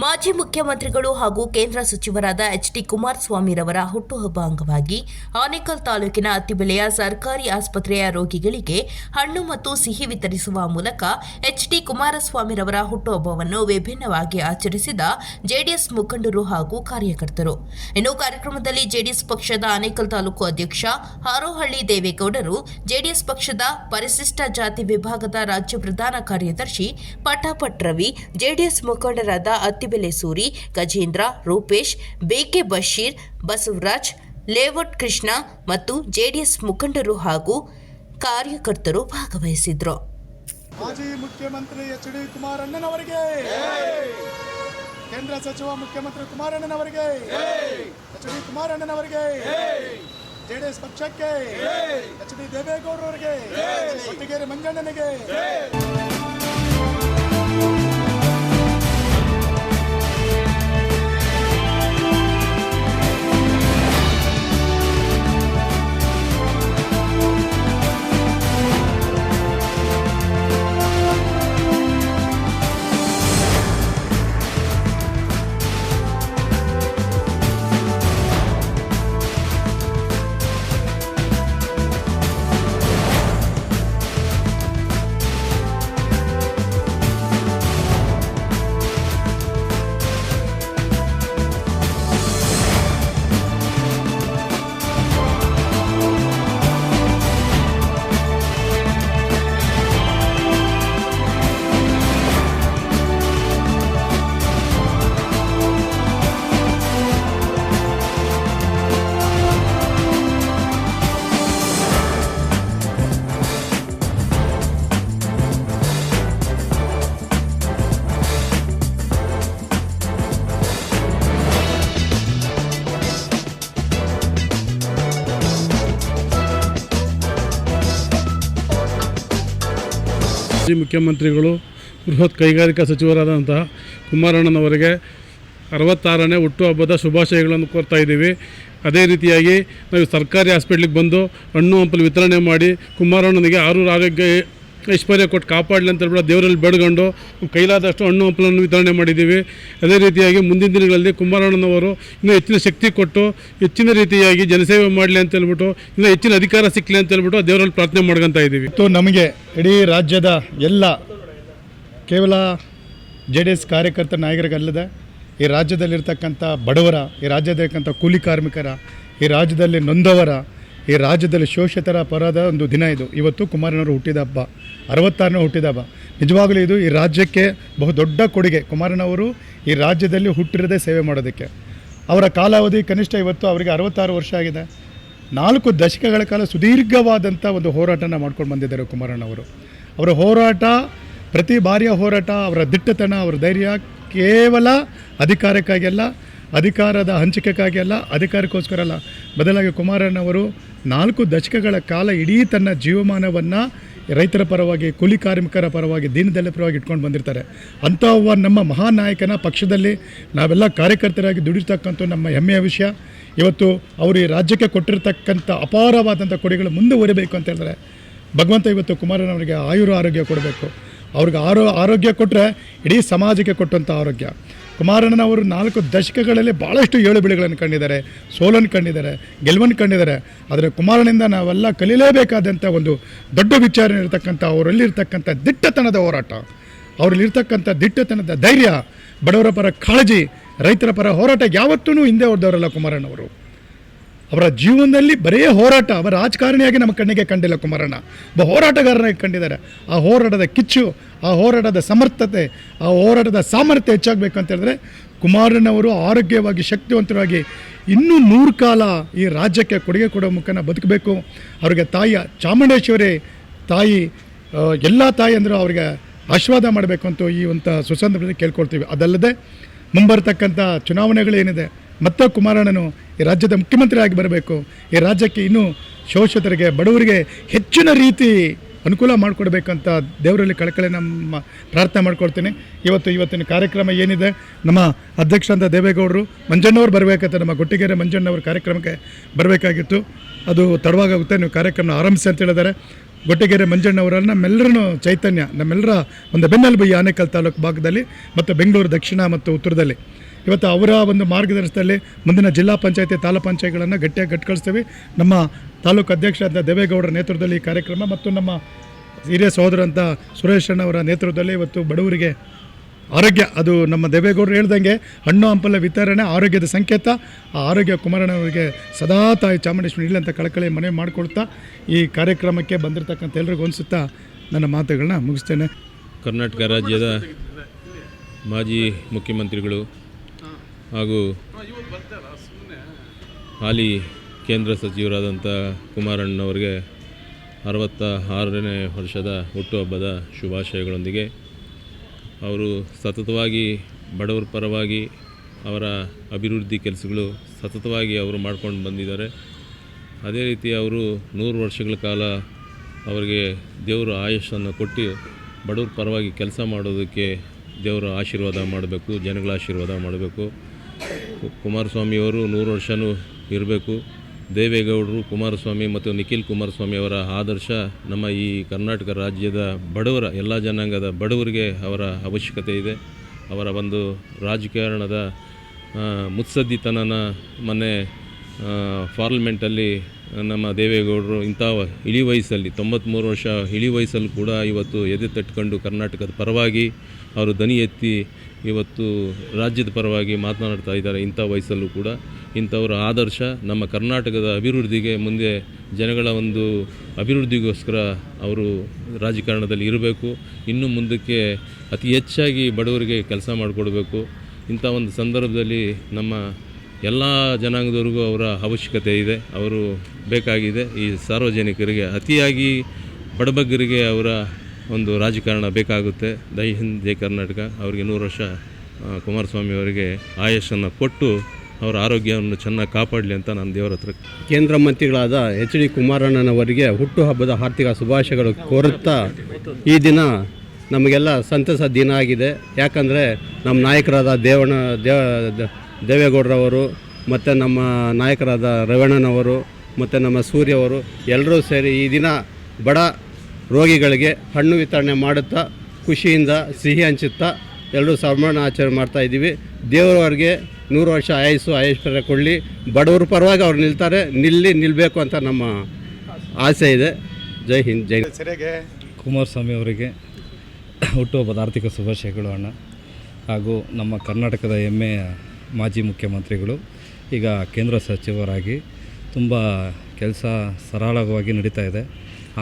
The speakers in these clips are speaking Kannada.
ಮಾಜಿ ಮುಖ್ಯಮಂತ್ರಿಗಳು ಹಾಗೂ ಕೇಂದ್ರ ಸಚಿವರಾದ ಎಚ್ ಡಿ ಕುಮಾರಸ್ವಾಮಿರವರ ಹುಟ್ಟುಹಬ್ಬ ಅಂಗವಾಗಿ ಆನೇಕಲ್ ತಾಲೂಕಿನ ಅತ್ತಿಬೆಲೆಯ ಸರ್ಕಾರಿ ಆಸ್ಪತ್ರೆಯ ರೋಗಿಗಳಿಗೆ ಹಣ್ಣು ಮತ್ತು ಸಿಹಿ ವಿತರಿಸುವ ಮೂಲಕ ಎಚ್ ಡಿ ಕುಮಾರಸ್ವಾಮಿರವರ ಹುಟ್ಟುಹಬ್ಬವನ್ನು ವಿಭಿನ್ನವಾಗಿ ಆಚರಿಸಿದ ಜೆಡಿಎಸ್ ಮುಖಂಡರು ಹಾಗೂ ಕಾರ್ಯಕರ್ತರು. ಇನ್ನು ಕಾರ್ಯಕ್ರಮದಲ್ಲಿ ಜೆಡಿಎಸ್ ಪಕ್ಷದ ಆನೇಕಲ್ ತಾಲೂಕು ಅಧ್ಯಕ್ಷ ಹಾರೋಹಳ್ಳಿ ದೇವೇಗೌಡರು, ಜೆಡಿಎಸ್ ಪಕ್ಷದ ಪರಿಶಿಷ್ಟ ಜಾತಿ ವಿಭಾಗದ ರಾಜ್ಯ ಪ್ರಧಾನ ಕಾರ್ಯದರ್ಶಿ, ಪಟಾಪಟ್ ರವಿ, ಜೆಡಿಎಸ್ ಮುಖಂಡರಾದ ಅತ್ತಿಬೆಲೆ ಸೂರಿ, ಗಜೇಂದ್ರ, ರೂಪೇಶ್ ಬೇಕೆ ಬಶೀರ್, ಬಸವರಾಜ್ ಲೇವಟ್ ಕೃಷ್ಣ ಮತ್ತು ಜೆಡಿಎಸ್ ಮುಖಂಡರು ಹಾಗೂ ಕಾರ್ಯಕರ್ತರು ಭಾಗವಹಿಸಿದ್ರು. ಮಾಜಿ ಮುಖ್ಯಮಂತ್ರಿ ಎಚ್ ಡಿ ಕುಮಾರಣ್ಣನವರಿಗೆ ಕೇಂದ್ರ ಸಚಿವ ಮುಖ್ಯಮಂತ್ರಿ ಕುಮಾರಣ್ಣನವರಿಗೆ ಎಚ್ ಡಿ ಕುಮಾರಣ್ಣನವರಿಗೆ ಜೆಡಿಎಸ್ ಪಕ್ಷಕ್ಕೆ ಎಚ್ ಡಿ ದೇವೇಗೌಡರವರಿಗೆ ಮಂಜಣ್ಣನಿಗೆ. ಮಾಜಿ ಮುಖ್ಯಮಂತ್ರಿಗಳು, ಬೃಹತ್ ಕೈಗಾರಿಕಾ ಸಚಿವರಾದಂತಹ ಕುಮಾರಣ್ಣನವರಿಗೆ ಅರವತ್ತಾರನೇ ಹುಟ್ಟುಹಬ್ಬದ ಶುಭಾಶಯಗಳನ್ನು ಕೋರ್ತಾ ಇದ್ದೀವಿ. ಅದೇ ರೀತಿಯಾಗಿ ನಾವು ಸರ್ಕಾರಿ ಹಾಸ್ಪಿಟ್ಲಿಗೆ ಬಂದು ಹಣ್ಣು ಹಂಪಲು ವಿತರಣೆ ಮಾಡಿ ಕುಮಾರಣ್ಣನಿಗೆ ಆರು ಆರೋಗ್ಯ ಐಶ್ವರ್ಯ ಕೊಟ್ಟು ಕಾಪಾಡಲಿ ಅಂತ ಹೇಳ್ಬಿಟ್ಟು ದೇವರಲ್ಲಿ ಬೇಡ್ಕೊಂಡು ಕೈಲಾದಷ್ಟು ಹಣ್ಣು ಹಂಪಲನ್ನು ವಿತರಣೆ ಮಾಡಿದ್ದೀವಿ. ಅದೇ ರೀತಿಯಾಗಿ ಮುಂದಿನ ದಿನಗಳಲ್ಲಿ ಕುಮಾರಣ್ಣನವರು ಇನ್ನೂ ಹೆಚ್ಚಿನ ಶಕ್ತಿ ಕೊಟ್ಟು ಹೆಚ್ಚಿನ ರೀತಿಯಾಗಿ ಜನಸೇವೆ ಮಾಡಲಿ ಅಂತ ಹೇಳ್ಬಿಟ್ಟು ಇನ್ನೂ ಹೆಚ್ಚಿನ ಅಧಿಕಾರ ಸಿಕ್ಕಲಿ ಅಂತ ಹೇಳ್ಬಿಟ್ಟು ದೇವರಲ್ಲಿ ಪ್ರಾರ್ಥನೆ ಮಾಡ್ಕೊತಾ ಇದ್ದೀವಿ. ಮತ್ತು ನಮಗೆ ಇಡೀ ರಾಜ್ಯದ ಎಲ್ಲ ಕೇವಲ ಜೆ ಡಿ ಎಸ್ ಕಾರ್ಯಕರ್ತ ನಾಯಕರಿಗಲ್ಲದೆ ಈ ರಾಜ್ಯದಲ್ಲಿರ್ತಕ್ಕಂಥ ಬಡವರ, ಈ ರಾಜ್ಯದಲ್ಲಿರ್ತಕ್ಕಂಥ ಕೂಲಿ ಕಾರ್ಮಿಕರ, ಈ ರಾಜ್ಯದಲ್ಲಿ ನೊಂದವರ ಈ ರಾಜ್ಯದಲ್ಲಿ ಶೋಷಿತರ ಪರದ ಒಂದು ದಿನ ಇದು. ಇವತ್ತು ಕುಮಾರನವರು ಹುಟ್ಟಿದ ಹಬ್ಬ. ಅರವತ್ತಾರನೇ ಹುಟ್ಟಿದ ಹಬ್ಬ. ನಿಜವಾಗಲೂ ಇದು ಈ ರಾಜ್ಯಕ್ಕೆ ಬಹುದೊಡ್ಡ ಕೊಡುಗೆ. ಕುಮಾರನವರು ಈ ರಾಜ್ಯದಲ್ಲಿ ಹುಟ್ಟಿರದೇ ಸೇವೆ ಮಾಡೋದಕ್ಕೆ. ಅವರ ಕಾಲಾವಧಿ ಕನಿಷ್ಠ ಇವತ್ತು ಅವರಿಗೆ ಅರವತ್ತಾರು ವರ್ಷ ಆಗಿದೆ. ನಾಲ್ಕು ದಶಕಗಳ ಕಾಲ ಸುದೀರ್ಘವಾದಂಥ ಒಂದು ಹೋರಾಟನ ಮಾಡ್ಕೊಂಡು ಬಂದಿದ್ದಾರೆ ಕುಮಾರಣ್ಣವರು ಅವರ ಹೋರಾಟ, ಪ್ರತಿ ಬಾರಿಯ ಹೋರಾಟ, ಅವರ ದಿಟ್ಟತನ, ಅವರ ಧೈರ್ಯ ಕೇವಲ ಅಧಿಕಾರಕ್ಕಾಗಿ ಅಲ್ಲ ಅಧಿಕಾರದ ಹಂಚಿಕೆಗಾಗಿ ಅಲ್ಲ, ಅಧಿಕಾರಕ್ಕೋಸ್ಕರ ಅಲ್ಲ. ಬದಲಾಗಿ ಕುಮಾರಣ್ಣವರು ನಾಲ್ಕು ದಶಕಗಳ ಕಾಲ ಇಡೀ ತನ್ನ ಜೀವಮಾನವನ್ನು ರೈತರ ಪರವಾಗಿ, ಕೂಲಿ ಕಾರ್ಮಿಕರ ಪರವಾಗಿ ದೀನದಲ್ಲ ಪರವಾಗಿ ಇಟ್ಕೊಂಡು ಬಂದಿರ್ತಾರೆ. ಅಂಥ ಒಬ್ಬ ನಮ್ಮ ಮಹಾನಾಯಕನ ಪಕ್ಷದಲ್ಲಿ ನಾವೆಲ್ಲ ಕಾರ್ಯಕರ್ತರಾಗಿ ದುಡಿತಕ್ಕಂಥ ನಮ್ಮ ಹೆಮ್ಮೆಯ ವಿಷಯ. ಇವತ್ತು ಅವರು ಈ ರಾಜ್ಯಕ್ಕೆ ಕೊಟ್ಟಿರ್ತಕ್ಕಂಥ ಅಪಾರವಾದಂಥ ಕೊಡುಗೆಗಳು ಮುಂದುವರಿಬೇಕು ಅಂತ ಹೇಳಿದ್ರೆ ಭಗವಂತ ಇವತ್ತು ಕುಮಾರನವರಿಗೆ ಆಯುರ ಆರೋಗ್ಯ ಕೊಡಬೇಕು. ಅವ್ರಿಗೆ ಆರೋ, ಆರೋಗ್ಯ ಕೊಟ್ಟರೆ ಇಡೀ ಸಮಾಜಕ್ಕೆ ಕೊಟ್ಟಂಥ ಆರೋಗ್ಯ. ಕುಮಾರಣ್ಣನವರು ನಾಲ್ಕು ದಶಕಗಳಲ್ಲಿ ಭಾಳಷ್ಟು ಏಳು ಬಿಳಿಗಳನ್ನು ಕಂಡಿದ್ದಾರೆ. ಸೋಲನ್ನು ಕಂಡಿದ್ದಾರೆ ಗೆಲುವನ್ನು ಕಂಡಿದ್ದಾರೆ. ಆದರೆ ಕುಮಾರನಿಂದ ನಾವೆಲ್ಲ ಕಲೀಲೇಬೇಕಾದಂಥ ಒಂದು ದೊಡ್ಡ ವಿಚಾರ ಇರತಕ್ಕಂಥ, ಅವರಲ್ಲಿರ್ತಕ್ಕಂಥ ದಿಟ್ಟತನದ ಹೋರಾಟ, ಅವರಲ್ಲಿರ್ತಕ್ಕಂಥ ದಿಟ್ಟತನದ ಧೈರ್ಯ, ಬಡವರ ಪರ ಕಾಳಜಿ, ರೈತರ ಪರ ಹೋರಾಟ ಯಾವತ್ತೂ ಹಿಂದೆ ಹೊಡೆದವರಲ್ಲ ಕುಮಾರಣ್ಣವರು. ಅವರ ಜೀವನದಲ್ಲಿ ಬರೇ ಹೋರಾಟ, ಅವರ ರಾಜಕಾರಣಿಯಾಗಿ ನಮ್ಮ ಕಣ್ಣಿಗೆ ಕಂಡಿಲ್ಲ ಕುಮಾರಣ್ಣ. ಒಬ್ಬ ಹೋರಾಟಗಾರನಾಗಿ ಕಂಡಿದ್ದಾರೆ. ಆ ಹೋರಾಟದ ಕಿಚ್ಚು, ಆ ಹೋರಾಟದ ಸಮರ್ಥತೆ, ಆ ಹೋರಾಟದ ಸಾಮರ್ಥ್ಯ ಹೆಚ್ಚಾಗಬೇಕು ಅಂತ ಹೇಳಿದ್ರೆ ಕುಮಾರಣ್ಣವರು ಆರೋಗ್ಯವಾಗಿ, ಶಕ್ತಿವಂತರಾಗಿ ಇನ್ನೂ ನೂರು ಕಾಲ ಈ ರಾಜ್ಯಕ್ಕೆ ಕೊಡುಗೆ ಕೊಡೋ ಮುಖನ ಬದುಕಬೇಕು. ಅವರಿಗೆ ತಾಯಿಯ ಚಾಮುಂಡೇಶ್ವರಿ ತಾಯಿ ಎಲ್ಲ ತಾಯಿ ಅಂದರೂ ಅವರಿಗೆ ಆಶೀರ್ವಾದ ಮಾಡಬೇಕು ಅಂತ ಈ ಒಂದು ಸುಸಂದರ್ಭದಲ್ಲಿ ಕೇಳ್ಕೊಳ್ತೀವಿ. ಅದಲ್ಲದೆ ಮುಂಬರ್ತಕ್ಕಂಥ ಚುನಾವಣೆಗಳೇನಿದೆ ಮತ್ತೆ ಕುಮಾರಣ್ಣನು ಈ ರಾಜ್ಯದ ಮುಖ್ಯಮಂತ್ರಿಯಾಗಿ ಬರಬೇಕು. ಈ ರಾಜ್ಯಕ್ಕೆ ಇನ್ನೂ ಶೋಷಿತರಿಗೆ, ಬಡವರಿಗೆ ಹೆಚ್ಚಿನ ರೀತಿ ಅನುಕೂಲ ಮಾಡಿಕೊಡ್ಬೇಕಂತ ದೇವರಲ್ಲಿ ಕಳಕಳಿ ನಮ್ಮ ಪ್ರಾರ್ಥನೆ ಮಾಡ್ಕೊಳ್ತೀನಿ. ಇವತ್ತು ಇವತ್ತಿನ ಕಾರ್ಯಕ್ರಮ ಏನಿದೆ? ನಮ್ಮ ಅಧ್ಯಕ್ಷರಾದ ದೇವೇಗೌಡರು ಮಂಜಣ್ಣವ್ರು ಬರಬೇಕಂತ ನಮ್ಮ ಗುಟ್ಟಿಗೆರೆ ಮಂಜಣ್ಣವ್ರ ಕಾರ್ಯಕ್ರಮಕ್ಕೆ ಬರಬೇಕಾಗಿತ್ತು. ಅದು ತಡವಾಗುತ್ತೆ, ನೀವು ಕಾರ್ಯಕ್ರಮ ಆರಂಭಿಸಿ ಅಂತ ಹೇಳಿದ್ದಾರೆ. ಗೊಟ್ಟಿಗೆರೆ ಮಂಜಣ್ಣವರನ್ನ ನಮ್ಮೆಲ್ಲರನ್ನು ಚೈತನ್ಯ, ನಮ್ಮೆಲ್ಲರ ಒಂದು ಬೆನ್ನೆಲುಬು ಈ ಆನೇಕಲ್ ತಾಲೂಕು ಭಾಗದಲ್ಲಿ ಮತ್ತು ಬೆಂಗಳೂರು ದಕ್ಷಿಣ ಮತ್ತು ಉತ್ತರದಲ್ಲಿ. ಇವತ್ತು ಅವರ ಒಂದು ಮಾರ್ಗದರ್ಶನದಲ್ಲಿ ಮುಂದಿನ ಜಿಲ್ಲಾ ಪಂಚಾಯತಿ ತಾಲೂಕು ಪಂಚಾಯತ್ಗಳನ್ನು ಗಟ್ಟಿಯಾಗಿ ಗಟ್ಕಳಿಸ್ತೀವಿ ನಮ್ಮ ತಾಲೂಕು ಅಧ್ಯಕ್ಷರಾದ ದೇವೇಗೌಡರ ನೇತೃತ್ವದಲ್ಲಿ ಈ ಕಾರ್ಯಕ್ರಮ ಮತ್ತು ನಮ್ಮ ಹಿರಿಯ ಸಹೋದರಂತ ಸುರೇಶ್ ಅಣ್ಣವರ ನೇತೃತ್ವದಲ್ಲಿ ಇವತ್ತು ಬಡವರಿಗೆ ಆರೋಗ್ಯ, ಅದು ನಮ್ಮ ದೇವೇಗೌಡರು ಹೇಳ್ದಂಗೆ ಹಣ್ಣು ಹಂಪಲ ವಿತರಣೆ ಆರೋಗ್ಯದ ಸಂಕೇತ. ಆ ಆರೋಗ್ಯ ಕುಮಾರಣ್ಣವರಿಗೆ ಸದಾ ತಾಯಿ ಚಾಮುಂಡೇಶ್ವರಿ ಇಲ್ಲ ಅಂತ ಕಳಕಳಿ ಮನವಿ ಮಾಡಿಕೊಳ್ತಾ ಈ ಕಾರ್ಯಕ್ರಮಕ್ಕೆ ಬಂದಿರತಕ್ಕಂಥ ಎಲ್ರಿಗೂ ಅನಿಸುತ್ತಾ ನನ್ನ ಮಾತುಗಳನ್ನ ಮುಗಿಸ್ತೇನೆ. ಕರ್ನಾಟಕ ರಾಜ್ಯದ ಮಾಜಿ ಮುಖ್ಯಮಂತ್ರಿಗಳು ಹಾಗೂ ಹಾಲಿ ಕೇಂದ್ರ ಸಚಿವರಾದಂಥ ಕುಮಾರಣ್ಣವರಿಗೆ ಅರವತ್ತ ಆರನೇ ವರ್ಷದ ಹುಟ್ಟುಹಬ್ಬದ ಶುಭಾಶಯಗಳೊಂದಿಗೆ ಅವರು ಸತತವಾಗಿ ಬಡವರ ಪರವಾಗಿ ಅವರ ಅಭಿವೃದ್ಧಿ ಕೆಲಸಗಳು ಸತತವಾಗಿ ಅವರು ಮಾಡ್ಕೊಂಡು ಬಂದಿದ್ದಾರೆ. ಅದೇ ರೀತಿ ಅವರು ನೂರು ವರ್ಷಗಳ ಕಾಲ ಅವರಿಗೆ ದೇವರ ಆಯುಷನ್ನು ಕೊಟ್ಟು ಬಡವ್ರ ಪರವಾಗಿ ಕೆಲಸ ಮಾಡೋದಕ್ಕೆ ದೇವರ ಆಶೀರ್ವಾದ ಮಾಡಬೇಕು, ಜನಗಳ ಆಶೀರ್ವಾದ ಮಾಡಬೇಕು. ಕುಮಾರಸ್ವಾಮಿಯವರು ನೂರು ವರ್ಷವೂ ಇರಬೇಕು. ದೇವೇಗೌಡರು, ಕುಮಾರಸ್ವಾಮಿ ಮತ್ತು ನಿಖಿಲ್ ಕುಮಾರಸ್ವಾಮಿ ಅವರ ಆದರ್ಶ ನಮ್ಮ ಈ ಕರ್ನಾಟಕ ರಾಜ್ಯದ ಬಡವರ, ಎಲ್ಲ ಜನಾಂಗದ ಬಡವರಿಗೆ ಅವರ ಅವಶ್ಯಕತೆ ಇದೆ. ಅವರ ಒಂದು ರಾಜಕಾರಣದ ಮುತ್ಸದ್ದಿತನನ ಮೊನ್ನೆ ಪಾರ್ಲಿಮೆಂಟಲ್ಲಿ ನಮ್ಮ ದೇವೇಗೌಡರು ಇಂಥ ಇಳಿ ವಯಸ್ಸಲ್ಲಿ ತೊಂಬತ್ತ್ಮೂರು ವರ್ಷ ಇಳಿ ವಯಸ್ಸಲ್ಲಿ ಕೂಡ ಇವತ್ತು ಎದೆ ತಟ್ಕೊಂಡು ಕರ್ನಾಟಕದ ಪರವಾಗಿ ಅವರು ದನಿ ಎತ್ತಿ ಇವತ್ತು ರಾಜ್ಯದ ಪರವಾಗಿ ಮಾತನಾಡ್ತಾ ಇದ್ದಾರೆ ಇಂಥ ವಯಸ್ಸಲ್ಲೂ ಕೂಡ ಇಂಥವರ ಆದರ್ಶ ನಮ್ಮ ಕರ್ನಾಟಕದ ಅಭಿವೃದ್ಧಿಗೆ ಮುಂದೆ ಜನಗಳ ಒಂದು ಅಭಿವೃದ್ಧಿಗೋಸ್ಕರ ಅವರು ರಾಜಕಾರಣದಲ್ಲಿ ಇರಬೇಕು. ಇನ್ನು ಮುಂದಕ್ಕೆ ಅತಿ ಹೆಚ್ಚಾಗಿ ಬಡವರಿಗೆ ಕೆಲಸ ಮಾಡಿಕೊಡ್ಬೇಕು. ಇಂಥ ಒಂದು ಸಂದರ್ಭದಲ್ಲಿ ನಮ್ಮ ಎಲ್ಲ ಜನಾಂಗದವ್ರಿಗೂ ಅವರ ಅವಶ್ಯಕತೆ ಇದೆ. ಅವರು ಬೇಕಾಗಿದೆ ಈ ಸಾರ್ವಜನಿಕರಿಗೆ ಅತಿಯಾಗಿ ಬಡಬಗ್ಗರಿಗೆ ಅವರ ಒಂದು ರಾಜಕಾರಣ ಬೇಕಾಗುತ್ತೆ. ದೈ ಹಿಂದ್ ಕರ್ನಾಟಕ. ಅವರಿಗೆ ನೂರು ವರ್ಷ ಕುಮಾರಸ್ವಾಮಿ ಅವರಿಗೆ ಆಯಸ್ಸನ್ನು ಕೊಟ್ಟು ಅವರ ಆರೋಗ್ಯವನ್ನು ಚೆನ್ನಾಗಿ ಕಾಪಾಡಲಿ ಅಂತ ನಾನು ದೇವರ ಹತ್ರ ಕೇಂದ್ರ ಮಂತ್ರಿಗಳಾದ ಎಚ್ ಡಿ ಕುಮಾರಣ್ಣನವರಿಗೆ ಹುಟ್ಟುಹಬ್ಬದ ಆರ್ಥಿಕ ಶುಭಾಶಯಗಳು ಕೋರುತ್ತಾ ಈ ದಿನ ನಮಗೆಲ್ಲ ಸಂತಸ ದಿನ ಆಗಿದೆ. ಯಾಕಂದರೆ ನಮ್ಮ ನಾಯಕರಾದ ದೇವಣ್ಣ ದೇವ ದೇವೇಗೌಡರವರು ಮತ್ತು ನಮ್ಮ ನಾಯಕರಾದ ರವಣ್ಣನವರು ಮತ್ತು ನಮ್ಮ ಸೂರ್ಯವರು ಎಲ್ಲರೂ ಸೇರಿ ಈ ದಿನ ಬಡ ರೋಗಿಗಳಿಗೆ ಹಣ್ಣು ವಿತರಣೆ ಮಾಡುತ್ತಾ ಖುಷಿಯಿಂದ ಸಿಹಿ ಹಂಚುತ್ತಾ ಎರಡು ಸಂಭ್ರಮ ಆಚರಣೆ ಮಾಡ್ತಾ ಇದ್ದೀವಿ. ದೇವರವ್ರಿಗೆ ನೂರು ವರ್ಷ ಆಯಸ್ಸು ಐಶ್ವರ್ಯ ಕೊಡಲಿ. ಬಡವರು ಪರವಾಗಿ ಅವ್ರು ನಿಲ್ತಾರೆ. ನಿಲ್ಲಿ ನಿಲ್ಲಬೇಕು ಅಂತ ನಮ್ಮ ಆಸೆ ಇದೆ. ಜೈ ಹಿಂದ್ ಜೈ ಕುಮಾರಸ್ವಾಮಿ ಅವರಿಗೆ ಹುಟ್ಟುಹಬ್ಬದ ಆರ್ಥಿಕ ಶುಭಾಶಯಗಳು ಅಣ್ಣ. ಹಾಗೂ ನಮ್ಮ ಕರ್ನಾಟಕದ ಹೆಮ್ಮೆಯ ಮಾಜಿ ಮುಖ್ಯಮಂತ್ರಿಗಳು ಈಗ ಕೇಂದ್ರ ಸಚಿವರಾಗಿ ತುಂಬ ಕೆಲಸ ಸರಳವಾಗಿ ನಡೀತಾ ಇದೆ.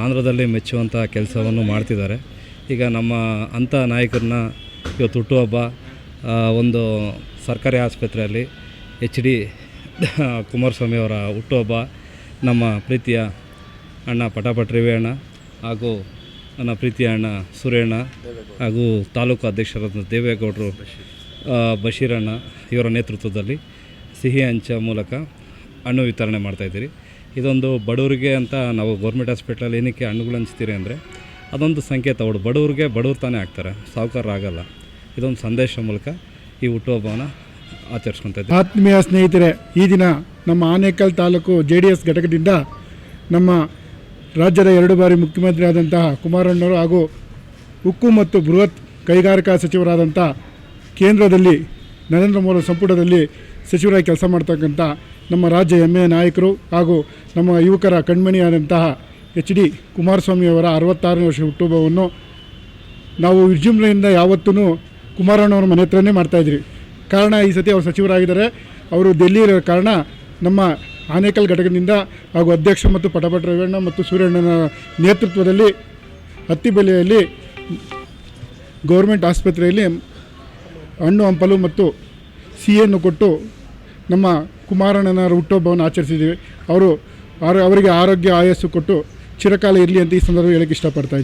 ಆಂಧ್ರದಲ್ಲಿ ಮೆಚ್ಚುವಂಥ ಕೆಲಸವನ್ನು ಮಾಡ್ತಿದ್ದಾರೆ. ಈಗ ನಮ್ಮ ಅಂಥ ನಾಯಕರನ್ನ ಇವತ್ತು ಹುಟ್ಟುಹಬ್ಬ ಒಂದು ಸರ್ಕಾರಿ ಆಸ್ಪತ್ರೆಯಲ್ಲಿ ಎಚ್ ಡಿ ಕುಮಾರಸ್ವಾಮಿ ಅವರ ಹುಟ್ಟುಹಬ್ಬ, ನಮ್ಮ ಪ್ರೀತಿಯ ಅಣ್ಣ ಪಟಾಪಟ್ ಅಣ್ಣ ಹಾಗೂ ನನ್ನ ಪ್ರೀತಿಯ ಅಣ್ಣ ಸುರೇಣ್ಣ ಹಾಗೂ ತಾಲೂಕು ಅಧ್ಯಕ್ಷರಾದ ದೇವೇಗೌಡರು ಬಶೀರಣ್ಣ ಇವರ ನೇತೃತ್ವದಲ್ಲಿ ಸಿಹಿ ಹಂಚ ಮೂಲಕ ಹಣ್ಣು ವಿತರಣೆ ಮಾಡ್ತಾಯಿದ್ದೀರಿ ಇದೊಂದು ಬಡವರಿಗೆ ಅಂತ ನಾವು ಗೌರ್ಮೆಂಟ್ ಹಾಸ್ಪಿಟ್ಲಲ್ಲಿ ಏನಕ್ಕೆ ಹಣ್ಣುಗಳು ಹಂಚ್ತೀರಿ ಅಂದರೆ ಅದೊಂದು ಸಂಕೇತ. ಅವಳು ಬಡವ್ರಿಗೆ ಬಡವ್ರು ತಾನೇ ಆಗ್ತಾರೆ. ಸಾವುಕಾರ ಆಗಲ್ಲ. ಇದೊಂದು ಸಂದೇಶ ಮೂಲಕ ಈ ಹುಟ್ಟುಹಬ್ಬವನ್ನು ಆಚರಿಸ್ಕೊಂತ ಆತ್ಮೀಯ ಸ್ನೇಹಿತರೆ, ಈ ದಿನ ನಮ್ಮ Anekal taluk J D S ಘಟಕದಿಂದ ನಮ್ಮ ರಾಜ್ಯದ ಎರಡು ಬಾರಿ ಮುಖ್ಯಮಂತ್ರಿ ಆದಂತಹ ಕುಮಾರಣ್ಣವರು ಹಾಗೂ ಉಕ್ಕು ಮತ್ತು ಬೃಹತ್ ಕೈಗಾರಿಕಾ ಸಚಿವರಾದಂಥ ಕೇಂದ್ರದಲ್ಲಿ ನರೇಂದ್ರ ಮೋದಿ ಸಂಪುಟದಲ್ಲಿ ಸಚಿವರಾಗಿ ಕೆಲಸ ಮಾಡ್ತಕ್ಕಂಥ ನಮ್ಮ ರಾಜ್ಯ ಹೆಮ್ಮೆಯ ನಾಯಕರು ಹಾಗೂ ನಮ್ಮ ಯುವಕರ ಕಣ್ಮಣಿಯಾದಂತಹ ಎಚ್ ಡಿ ಕುಮಾರಸ್ವಾಮಿಯವರ ಅರವತ್ತಾರನೇ ವರ್ಷ ಹುಟ್ಟುಹಬ್ಬವನ್ನು ನಾವು ವಿಜೃಂಭಣೆಯಿಂದ ಯಾವತ್ತೂ ಕುಮಾರಣ್ಣವ್ರ ಮನೆ ಹತ್ರನೇ ಮಾಡ್ತಾಯಿದ್ರಿ ಕಾರಣ ಈ ಸತಿ ಅವರು ಸಚಿವರಾಗಿದ್ದಾರೆ. ಅವರು ದೆಲ್ಲಿಯಲ್ಲಿರೋ ಕಾರಣ ನಮ್ಮ ಆನೇಕಲ್ ಘಟಕದಿಂದ ಹಾಗೂ ಅಧ್ಯಕ್ಷ ಮತ್ತು ಪಟಪಟ ರೇವಣ್ಣ ಮತ್ತು ಸೂರ್ಯಣ್ಣನ ನೇತೃತ್ವದಲ್ಲಿ ಹತ್ತಿಬೆಲೆಯಲ್ಲಿ ಗೌರ್ಮೆಂಟ್ ಆಸ್ಪತ್ರೆಯಲ್ಲಿ ಹಣ್ಣು, ಹಂಪಲು ಮತ್ತು ಸಿಹಿಯನ್ನು ಕೊಟ್ಟು ನಮ್ಮ ಕುಮಾರಣ್ಣನ ಹುಟ್ಟುಹಬ್ಬವನ್ನು ಆಚರಿಸಿದ್ದೀವಿ. ಅವರು ಅವರಿಗೆ ಆರೋಗ್ಯ ಆಯಸ್ಸು ಕೊಟ್ಟು ಚಿರಕಾಲ ಇರಲಿ ಅಂತ ಈ ಸಂದರ್ಭ ಹೇಳಕ್ಕೆ ಇಷ್ಟಪಡ್ತಾ